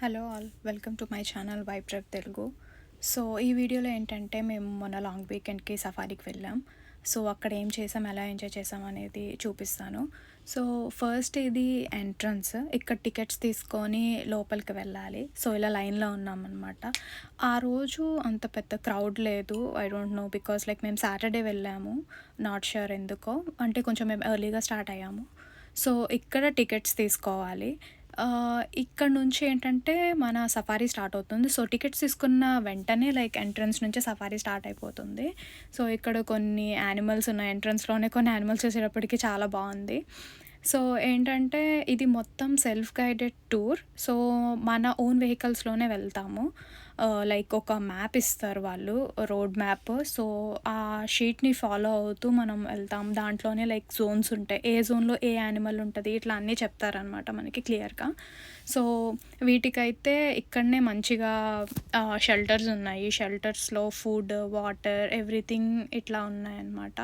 Hello all welcome to my channel vibe truck Telugu. So ఈ వీడియోలో ఏంటంటే మేము మొన్న లాంగ్ వీకెండ్కి సఫారీకి వెళ్ళాం. సో అక్కడ ఏం చేసాం ఎలా ఎంజాయ్ చేసాం అనేది చూపిస్తాను. సో ఫస్ట్ ఇది ఎంట్రన్స్. ఇక్కడ టికెట్స్ తీసుకొని లోపలికి వెళ్ళాలి. సో ఇలా లైన్లో ఉన్నామన్నమాట ఆ రోజు అంత పెద్ద క్రౌడ్ లేదు. I don't know because like మేము సాటర్డే వెళ్ళాము. నాట్ షూర్ ఎందుకో. అంటే కొంచెం మేము ఎర్లీగా స్టార్ట్ అయ్యాము. సో ఇక్కడ టికెట్స్ తీసుకోవాలి. ఇక్కడ నుంచి ఏంటంటే మన సఫారీ స్టార్ట్ అవుతుంది. సో, టికెట్స్ తీసుకున్న వెంటనే లైక్ ఎంట్రన్స్ నుంచే సఫారీ స్టార్ట్ అయిపోతుంది. సో, ఇక్కడ కొన్ని యానిమల్స్ ఉన్నాయి. ఎంట్రన్స్‌లోనే కొన్ని యానిమల్స్ చూసేటప్పటికి చాలా బాగుంది సో, ఏంటంటే ఇది మొత్తం సెల్ఫ్ గైడెడ్ టూర్. సో, మన ఓన్ వెహికల్స్‌లోనే వెళ్తాము. లైక్ ఒక మ్యాప్ ఇస్తారు వాళ్ళు రోడ్ మ్యాప్. సో, ఆ షీట్‌ని ఫాలో అవుతూ మనం వెళ్తాం. దాంట్లోనే లైక్ జోన్స్ ఉంటాయి. ఏ జోన్‌లో ఏ యానిమల్ ఉంటుంది ఇట్లా అన్నీ చెప్తారనమాట మనకి క్లియర్‌గా. సో, వీటికైతే ఇక్కడనే మంచిగా షెల్టర్స్ ఉన్నాయి. షెల్టర్స్‌లో ఫుడ్, వాటర్ ఎవ్రీథింగ్ ఇట్లా ఉన్నాయన్నమాట.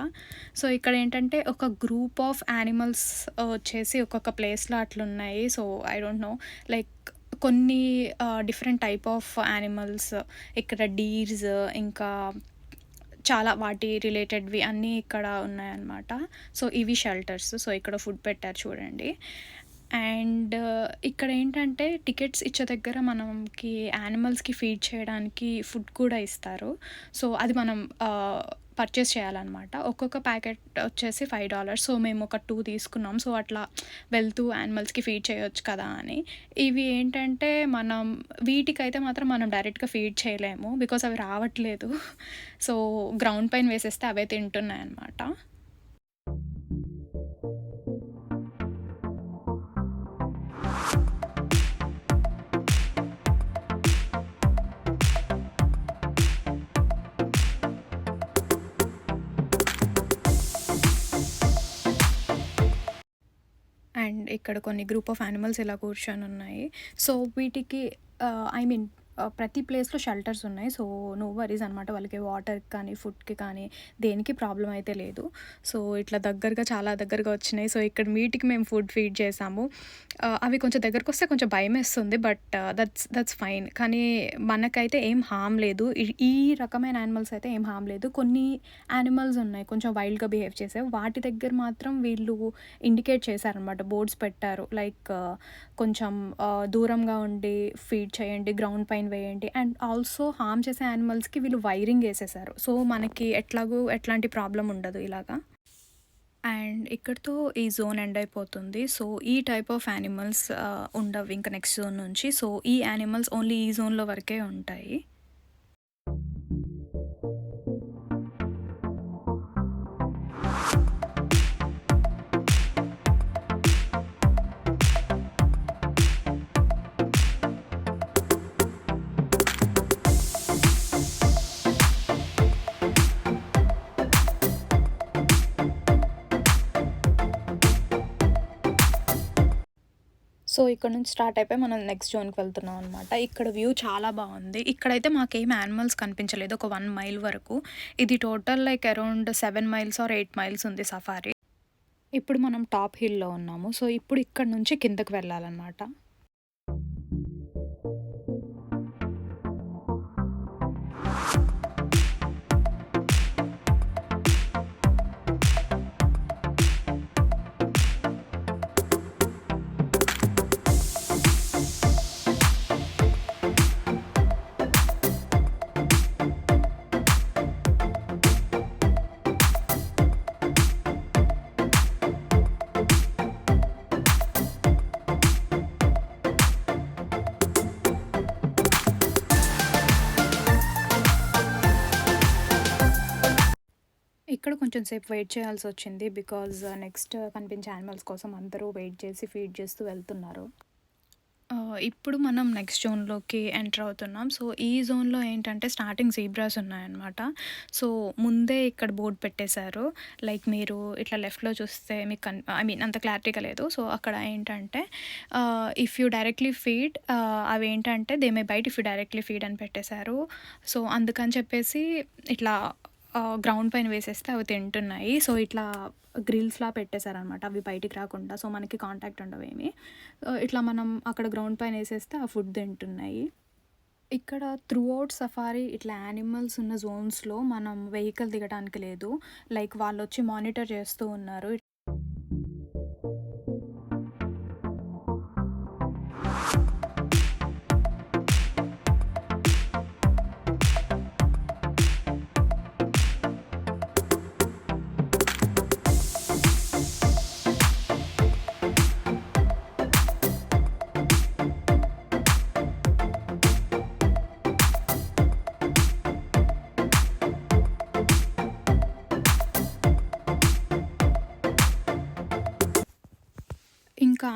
సో, ఇక్కడ ఏంటంటే ఒక గ్రూప్ ఆఫ్ యానిమల్స్ వచ్చేసి ఒక్కొక్క ప్లేస్‌లో అట్లున్నాయి. So, I don't know like కొన్ని డిఫరెంట్ టైప్ ఆఫ్ యానిమల్స్ ఇక్కడ డీర్స్ ఇంకా చాలా వాటి రిలేటెడ్‌వి అన్నీ ఇక్కడ ఉన్నాయన్నమాట. సో, ఇవి షెల్టర్స్. సో, ఇక్కడ ఫుడ్ పెట్టారు చూడండి. అండ్ ఇక్కడ ఏంటంటే టికెట్స్ ఇచ్చే దగ్గర మనకి యానిమల్స్‌కి ఫీడ్ చేయడానికి ఫుడ్ కూడా ఇస్తారు. సో, అది మనం పర్చేస్ చేయాలనమాట. ఒక్కొక్క ప్యాకెట్ వచ్చేసి ఫైవ్ డాలర్స్ సో, మేము ఒక టూ తీసుకున్నాం. సో, అట్లా వెళ్తూ యానిమల్స్‌కి ఫీడ్ చేయొచ్చు కదా అని. ఇవి ఏంటంటే మనం వీటికైతే మాత్రం మనం డైరెక్ట్‌గా ఫీడ్ చేయలేము. బికాస్ అవి రావట్లేదు. సో, గ్రౌండ్ పైన వేసేస్తే అవే తింటున్నాయి అన్నమాట అండ్ ఇక్కడ కొన్ని గ్రూప్ ఆఫ్ యానిమల్స్ ఇలా కూర్చొని ఉన్నాయి సో, వీటికి ఐ మీన్ ప్రతి ప్లేస్‌లో షెల్టర్స్ ఉన్నాయి. సో, నో వరీస్ అనమాట. వాళ్ళకి వాటర్‌కి కానీ, ఫుడ్‌కి కానీ దేనికి ప్రాబ్లం అయితే లేదు. సో, ఇట్లా దగ్గరగా చాలా దగ్గరగా వచ్చినాయి. సో, ఇక్కడ వీటికి మేము ఫుడ్ ఫీడ్ చేసాము. అవి కొంచెం దగ్గరకు వస్తే కొంచెం భయం వేస్తుంది బట్ దట్స్ దట్స్ ఫైన్. కానీ మనకైతే ఏం హార్మ్ లేదు. ఈ రకమైన యానిమల్స్ అయితే ఏం హార్మ్ లేదు. కొన్ని యానిమల్స్ ఉన్నాయి కొంచెం వైల్డ్‌గా బిహేవ్ చేసేవి. వాటి దగ్గర మాత్రం వీళ్ళు ఇండికేట్ చేశారనమాట. బోర్డ్స్ పెట్టారు. లైక్ కొంచెం దూరంగా ఉండి ఫీడ్ చేయండి. గ్రౌండ్ పైన వేయండి. అండ్ ఆల్సో హార్మ్ చేసే యానిమల్స్‌కి వీళ్ళు వైరింగ్ వేసేసారు సో, మనకి ఎట్లాగో ఎట్లాంటి ప్రాబ్లం ఉండదు ఇలాగా. అండ్ ఇక్కడితో ఈ జోన్ ఎండ్ అయిపోతుంది. సో, ఈ టైప్ ఆఫ్ యానిమల్స్ ఉండవు ఇంకా నెక్స్ట్ జోన్ నుంచి. సో, ఈ యానిమల్స్ ఓన్లీ ఈ జోన్‌లో వరకే ఉంటాయి. సో, ఇక్కడ నుంచి స్టార్ట్ అయిపోయి మనం నెక్స్ట్ జోన్‌కి వెళ్తున్నాం అనమాట. ఇక్కడ వ్యూ చాలా బావుంది. ఇక్కడైతే మాకేం యానిమల్స్ కనిపించలేదు. ఒక 1 మైల్ వరకు. ఇది total like around 7 miles or 8 miles ఉంది సఫారీ. ఇప్పుడు మనం టాప్ హిల్‌లో ఉన్నాము. సో, ఇప్పుడు ఇక్కడ నుంచి కిందకి వెళ్ళాలన్నమాట. కొంచెం సేపు వెయిట్ చేయాల్సొచ్చింది. బికాజ్ uh, నెక్స్ట్ uh, కనిపించే యానిమల్స్ కోసం అందరూ వెయిట్ చేసి ఫీడ్ చేస్తూ వెళ్తున్నారు. Uh, ఇప్పుడు మనం నెక్స్ట్ జోన్‌లోకి ఎంటర్ అవుతున్నాం. సో, ఈ జోన్‌లో ఏంటంటే స్టార్టింగ్ జీబ్రాస్ ఉన్నాయన్నమాట. సో, ముందే ఇక్కడ బోర్డ్ పెట్టేశారు. లైక్ మీరు ఇట్లా లెఫ్ట్‌లో చూస్తే మీకు కన్ ఐ మీన్ అంత క్లారిటీగా లేదు. సో, అక్కడ ఏంటంటే ఇఫ్ యూ డైరెక్ట్‌లీ ఫీడ్ అవి అవేంటంటే దే మే బయట ఇఫ్ యూ డైరెక్ట్‌లీ ఫీడ్ అని పెట్టేశారు. సో, అందుకని చెప్పేసి ఇట్లా గ్రౌండ్ పైన వేసేస్తే అవి తింటున్నాయి. సో, ఇట్లా గ్రిల్స్‌లా పెట్టేశారనమాట అవి బయటికి రాకుండా. సో, మనకి కాంటాక్ట్ ఉండవేమి. ఇట్లా మనం అక్కడ గ్రౌండ్ పైన వేసేస్తే ఆ ఫుడ్ తింటున్నాయి. ఇక్కడ త్రూ అవుట్ సఫారీ ఇట్లా యానిమల్స్ ఉన్న జోన్స్‌లో మనం వెహికల్ దిగడానికి లేదు. లైక్ వాళ్ళొచ్చి మానిటర్ చేస్తూ ఉన్నారు.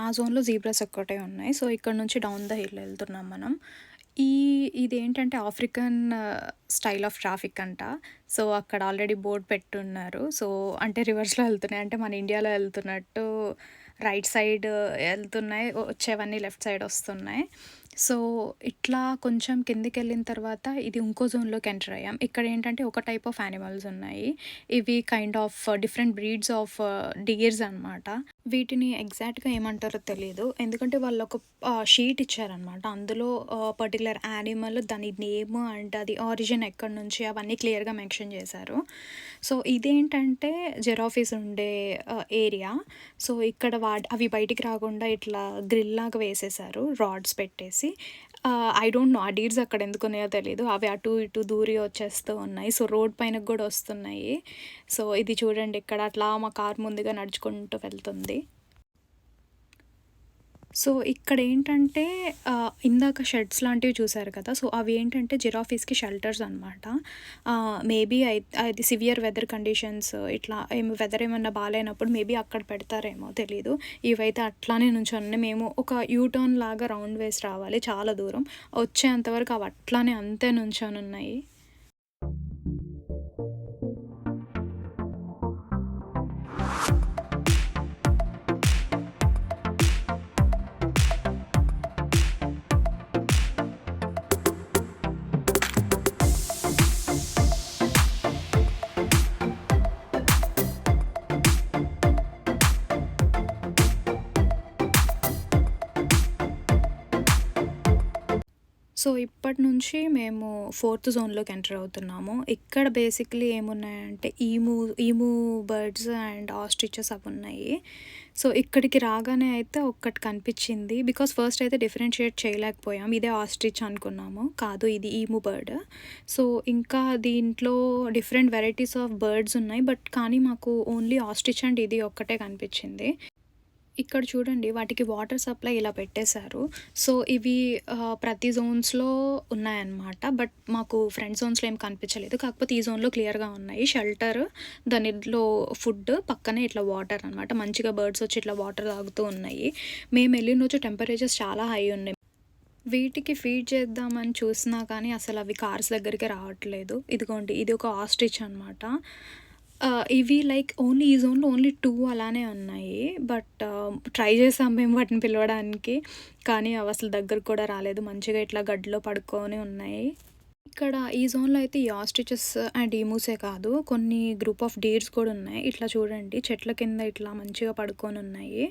ఆ జోన్‌లో జీబ్రాస్ ఒక్కటే ఉన్నాయి. సో, ఇక్కడ నుంచి డౌన్ ద హిల్ వెళ్తున్నాం మనం. ఈ ఇదేంటంటే ఆఫ్రికన్ స్టైల్ ఆఫ్ ట్రాఫిక్ అంట. సో, అక్కడ ఆల్రెడీ బోర్డ్ పెట్టున్నారు. సో, అంటే రివర్స్‌లో వెళ్తున్నాయి అంటే మన ఇండియాలో వెళ్తున్నట్టు రైట్ సైడ్ వెళ్తున్నాయి వచ్చేవన్నీ లెఫ్ట్ సైడ్ వస్తున్నాయి. సో, ఇట్లా కొంచెం కిందకెళ్ళిన తర్వాత ఇది ఇంకో జోన్‌లోకి ఎంటర్ అయ్యాం. ఇక్కడేంటంటే ఒక టైప్ ఆఫ్ యానిమల్స్ ఉన్నాయి. ఇవి kind of different breeds of deers అనమాట. వీటిని ఎగ్జాక్ట్‌గా ఏమంటారో తెలియదు ఎందుకంటే వాళ్ళు ఒక షీట్ ఇచ్చారనమాట. అందులో పర్టికులర్ పర్టిక్యులర్ యానిమల్ దాని నేమ్ అండ్ అది ఆరిజిన్ ఎక్కడి నుంచి అవన్నీ క్లియర్‌గా మెన్షన్ చేశారు. సో, ఇదేంటంటే జెరాఫీస్ ఉండే ఏరియా. సో, ఇక్కడ వా అవి బయటికి రాకుండా ఇట్లా గ్రిల్ లాగా వేసేసారు రాడ్స్ పెట్టేసి. ఐ డోంట్ నో ఆ డీడ్స్ అక్కడ ఎందుకున్నాయో తెలియదు అవి అటు ఇటు దూరి వచ్చేస్తూ ఉన్నాయి. సో, రోడ్ పైన కూడా వస్తున్నాయి. సో, ఇది చూడండి ఇక్కడ అట్లా మా కార్ ముందుగా నడుచుకుంటూ వెళ్తుంది. సో, ఇక్కడ ఏంటంటే ఇందాక షెడ్స్ లాంటివి చూసారు కదా! సో, అవి ఏంటంటే జిరాఫీస్‌కి షెల్టర్స్ అనమాట. మేబీ అది సివియర్ వెదర్ కండిషన్స్ ఇట్లా ఏమి వెదర్ ఏమన్నా బాగాలేనప్పుడు మేబీ అక్కడ పెడతారేమో తెలీదు. ఇవైతే అట్లానే నుంచొని మేము ఒక యూ టర్న్ లాగా రౌండ్ వేసి రావాలి చాలా దూరం. వచ్చేంతవరకు అవి అట్లానే అంతే నుంచొనున్నాయి. సో, ఇప్పటి నుంచి మేము ఫోర్త్ జోన్‌లోకి ఎంటర్ అవుతున్నాము. ఇక్కడ basically ఏమున్నాయంటే emu emu birds and ostriches అవున్నాయి. So, ఇక్కడికి రాగానే అయితే ఒక్కటి కనిపించింది. బికాస్ ఫస్ట్ అయితే డిఫరెన్షియేట్ చేయలేకపోయాం. ఇదే ఆస్ట్రిచ్ అనుకున్నాము. కాదు ఇది ఈము బర్డ్. సో, ఇంకా దీంట్లో డిఫరెంట్ వెరైటీస్ ఆఫ్ బర్డ్స్ ఉన్నాయి. బట్ కానీ మాకు ఓన్లీ ఆస్ట్రిచ్ అండ్ ఇది ఒక్కటే కనిపించింది. ఇక్కడ చూడండి వాటికి వాటర్ సప్లై ఇలా పెట్టేశారు. సో, ఇవి ప్రతి జోన్స్‌లో ఉన్నాయన్నమాట. బట్ మాకు ఫ్రంట్ జోన్స్‌లో ఏమి కనిపించలేదు. కాకపోతే ఈ జోన్‌లో క్లియర్‌గా ఉన్నాయి. షెల్టర్ దానిలో ఫుడ్ పక్కనే ఇట్లా వాటర్ అనమాట. మంచిగా బర్డ్స్ వచ్చి ఇట్లా వాటర్ తాగుతూ ఉన్నాయి. మేము వెళ్ళిన రోజు టెంపరేచర్స్ చాలా హై ఉన్నాయి. వీటికి ఫీడ్ చేద్దామని చూసినా కానీ అసలు అవి కార్స్ దగ్గరికి రావట్లేదు. ఇదిగోండి ఇది ఒక ఆస్ట్రిచ్ అనమాట. ఇవి లైక్ ఓన్లీ ఈ జోన్‌లో ఓన్లీ టూ అలానే ఉన్నాయి. బట్ ట్రై చేసాం మేము వాటిని పిలవడానికి. కానీ అవి అసలు దగ్గర కూడా రాలేదు. మంచిగా ఇట్లా గడ్డిలో పడుకొని ఉన్నాయి. ఇక్కడ ఈ జోన్‌లో అయితే ఈ ఆస్ట్రిచెస్ అండ్ ఈమూసే కాదు కొన్ని గ్రూప్ ఆఫ్ డీర్స్ కూడా ఉన్నాయి. ఇట్లా చూడండి చెట్ల కింద ఇట్లా మంచిగా పడుకొని ఉన్నాయి.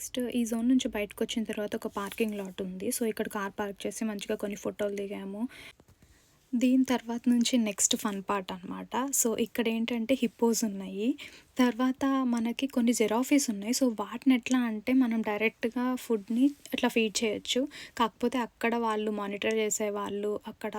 నెక్స్ట్ ఈ జోన్ నుంచి బయటకొచ్చిన తర్వాత ఒక పార్కింగ్ లాట్ ఉంది. సో, ఇక్కడ కార్ పార్క్ చేసి మంచిగా కొన్ని ఫోటోలు దిగాము. దీని తర్వాత నుంచి నెక్స్ట్ ఫన్ పార్ట్ అనమాట. సో, ఇక్కడ ఏంటంటే హిప్పోస్ ఉన్నాయి. తర్వాత మనకి కొన్ని జెరాఫీస్ ఉన్నాయి. సో, వాటిని ఎట్లా అంటే మనం డైరెక్ట్‌గా ఫుడ్‌ని అట్లా ఫీడ్ చేయొచ్చు. కాకపోతే అక్కడ వాళ్ళు మానిటర్ చేసేవాళ్ళు, అక్కడ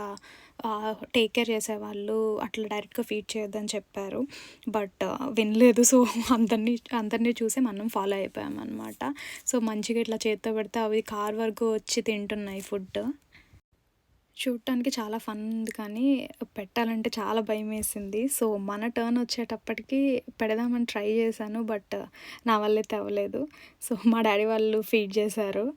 టేక్ కేర్ చేసేవాళ్ళు అట్లా డైరెక్ట్‌గా ఫీడ్ చేయొద్దని చెప్పారు. బట్ వినలేదు. సో, అందరినీ అందరిని చూసి మనం ఫాలో అయిపోయామనమాట. సో, మంచిగా ఇట్లా చేత్తో పెడితే అవి కార్ వరకు వచ్చి తింటున్నాయి ఫుడ్. చూడటానికి చాలా ఫన్ ఉంది కానీ పెట్టాలంటే చాలా భయమేసింది. సో, మన టర్న్ వచ్చేటప్పటికి పెడదామని ట్రై చేశాను. బట్ నా వల్ల అయితే అవ్వలేదు. సో, మా డాడీ వాళ్ళు ఫీడ్ చేశారు.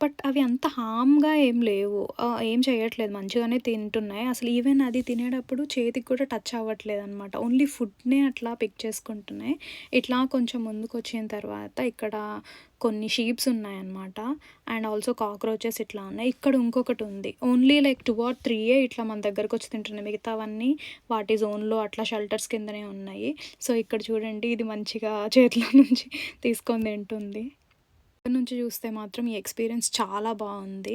బట్ అవి అంత హార్మ్‌గా ఏం లేవు. ఏం చేయట్లేదు మంచిగానే తింటున్నాయి. అసలు ఈవెన్ అది తినేటప్పుడు చేతికి కూడా టచ్ అవ్వట్లేదనమాట. ఓన్లీ ఫుడ్‌నే అట్లా పిక్ చేసుకుంటున్నాయి. ఇట్లా కొంచెం ముందుకొచ్చిన తర్వాత ఇక్కడ కొన్ని షీప్స్ ఉన్నాయన్నమాట. అండ్ ఆల్సో కాక్రోచెస్ ఇట్లా ఉన్నాయి. ఇక్కడ ఇంకొకటి ఉంది. ఓన్లీ లైక్ టూ ఆర్ త్రీయే ఇట్లా మన దగ్గరకొచ్చి తింటున్నాయి. మిగతావన్నీ వాటి జోన్‌లో అట్లా షెల్టర్స్ కిందనే ఉన్నాయి. సో, ఇక్కడ చూడండి ఇది మంచిగా చేతిలో నుంచి తీసుకొని తింటుంది. దగ్గర నుంచి చూస్తే మాత్రం ఈ ఎక్స్‌పీరియన్స్ చాలా బాగుంది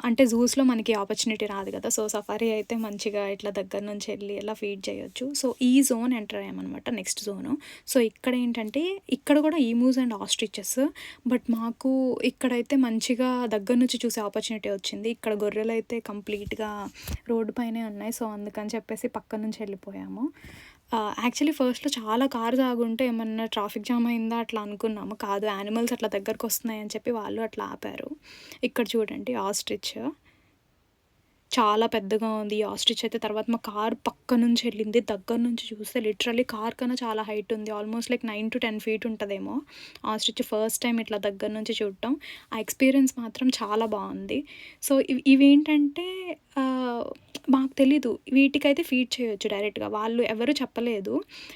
అంటే జూస్‌లో మనకి ఆపర్చునిటీ రాదు కదా! సో, సఫారీ అయితే మంచిగా ఇట్లా దగ్గర నుంచి వెళ్ళి ఇలా ఫీడ్ చేయొచ్చు. సో, ఈ జోన్ ఎంటర్ అయ్యామన్నమాట నెక్స్ట్ జోను. సో, ఇక్కడ ఏంటంటే ఇక్కడ కూడా ఈమూస్ అండ్ ఆస్ట్రిచెస్ బట్ మాకు ఇక్కడైతే మంచిగా దగ్గర నుంచి చూసే ఆపర్చునిటీ వచ్చింది. ఇక్కడ గొర్రెలు అయితే కంప్లీట్‌గా రోడ్డు పైనే ఉన్నాయి. సో, అందుకని చెప్పేసి పక్క నుంచి వెళ్ళిపోయాము. యాక్చువల్లీ ఫస్ట్‌లో చాలా కారు తాగుంటే ఏమన్నా ట్రాఫిక్ జామ్ అయిందా అట్లా అనుకున్నాము. కాదు యానిమల్స్ అట్లా దగ్గరకొస్తున్నాయి అని చెప్పి వాళ్ళు అట్లా ఆపారు. ఇక్కడ చూడండి ఆస్ట్రిచ్. చాలా పెద్దగా ఉంది. ఆస్ట్రిచ్ అయితే తర్వాత మా కార్ పక్క నుంచి వెళ్ళింది దగ్గర నుంచి చూస్తే లిటరల్లీ కార్ కన్నా చాలా హైట్ ఉంది. ఆల్మోస్ట్ లైక్ 9-10 ఫీట్ ఉంటుందేమో ఆస్ట్రిచ్ ఫస్ట్ టైం ఇట్లా దగ్గర నుంచి చూడటం. ఆ ఎక్స్‌పీరియన్స్ మాత్రం చాలా బాగుంది సో, ఇవి ఇవేంటంటే మాకు తెలీదు. వీటికైతే ఫీడ్ చేయొచ్చు డైరెక్ట్‌గా. వాళ్ళు ఎవరు చెప్పలేదు.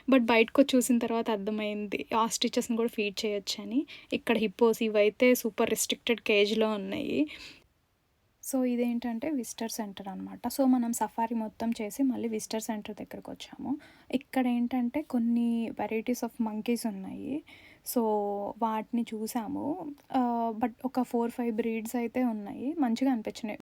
బట్ బయటకొచ్చి చూసిన తర్వాత అర్థమైంది. ఆస్ట్రిచెస్‌ని కూడా ఫీడ్ అని ఇక్కడ హిప్పోస్ ఇవైతే సూపర్ రిస్ట్రిక్టెడ్ కేజ్‌లో ఉన్నాయి. సో, ఇదేంటంటే విజిటర్ సెంటర్ అనమాట. సో, మనం సఫారీ మొత్తం చేసి మళ్ళీ విజిటర్ సెంటర్ దగ్గరకు వచ్చాము ఇక్కడ ఏంటంటే కొన్ని వెరైటీస్ ఆఫ్ మంకీస్ ఉన్నాయి. సో, వాటిని చూసాము. బట్ ఒక 4, 5 బ్రీడ్స్ అయితే ఉన్నాయి. మంచిగా అనిపించినాయి.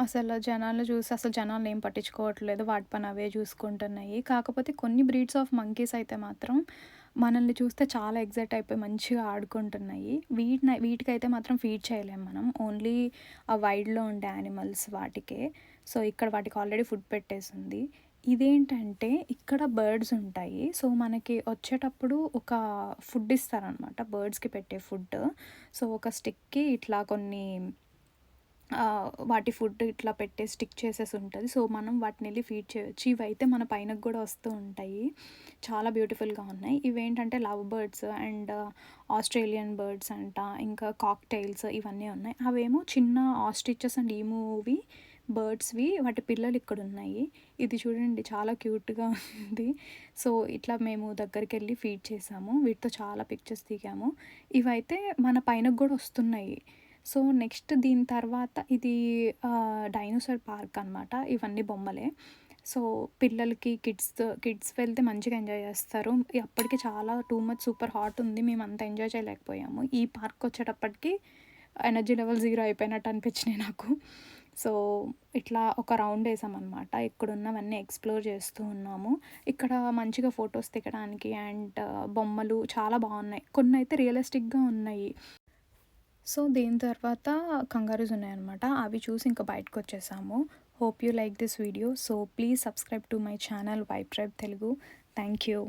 అసలు జనాలు చూసి అసలు జనాలు ఏం పట్టించుకోవట్లేదు. వాటి పని అవే చూసుకుంటున్నాయి. కాకపోతే కొన్ని బ్రీడ్స్ ఆఫ్ మంకీస్ అయితే మాత్రం మనల్ని చూస్తే చాలా ఎగ్జైట్ అయిపోయి మంచిగా ఆడుకుంటున్నాయి. వీటిని వీటికైతే మాత్రం ఫీడ్ చేయలేం మనం. ఓన్లీ ఆ వైల్డ్‌లో ఉండే యానిమల్స్ వాటికే. సో, ఇక్కడ వాటికి ఆల్రెడీ ఫుడ్ పెట్టేసింది ఇదేంటంటే ఇక్కడ బర్డ్స్ ఉంటాయి. సో, మనకి వచ్చేటప్పుడు ఒక ఫుడ్ ఇస్తారనమాట. బర్డ్స్‌కి పెట్టే ఫుడ్. సో, ఒక స్టిక్‌కి ఇట్లా కొన్ని వాటి ఫుడ్ ఇట్లా పెట్టే స్టిక్ చేసేసి ఉంటుంది సో, మనం వాటిని వెళ్ళి ఫీడ్ చేయొచ్చు. ఇవైతే మన పైనకి కూడా వస్తూ ఉంటాయి. చాలా బ్యూటిఫుల్‌గా ఉన్నాయి. ఇవేంటంటే love birds and Australian birds అంట. ఇంకా కాక్‌టైల్స్ ఇవన్నీ ఉన్నాయి. అవేమో చిన్న ఆస్ట్రిచెస్ అండ్ ఈ మూవీ బర్డ్స్‌వి వాటి పిల్లలు ఇక్కడ ఉన్నాయి ఇది చూడండి చాలా క్యూట్‌గా ఉంది. సో, ఇట్లా మేము దగ్గరికి వెళ్ళి ఫీడ్ చేసాము. వీటితో చాలా పిక్చర్స్ దిగాము. ఇవైతే మన పైనకు కూడా వస్తున్నాయి. సో, నెక్స్ట్ దీని తర్వాత ఇది డైనోసార్ పార్క్ అనమాట. ఇవన్నీ బొమ్మలే. సో, పిల్లలకి కిడ్స్ కిడ్స్ వెళ్తే మంచిగా ఎంజాయ్ చేస్తారు. అప్పటికి చాలా టూ మచ్ సూపర్ హాట్ ఉంది. మేము అంత ఎంజాయ్ చేయలేకపోయాము. ఈ పార్క్ వచ్చేటప్పటికి ఎనర్జీ లెవెల్ జీరో అయిపోయినట్టు అనిపించినాయి నాకు. సో, ఇట్లా ఒక రౌండ్ ఏసామనమాట. ఇక్కడున్నవన్నీ ఎక్స్‌ప్లోర్ చేస్తూ ఉన్నాము. ఇక్కడ మంచిగా ఫొటోస్ దిగడానికి అండ్ బొమ్మలు చాలా బాగున్నాయి కొన్ని అయితే రియలిస్టిక్‌గా ఉన్నాయి. సో, దీని తర్వాత కంగారూస్ ఉన్నాయన్నమాట. అవి చూసి ఇంకా బయటకొచ్చేసాము. Hope you like this video. So, please subscribe to my channel vibe tribe Telugu. Thank you.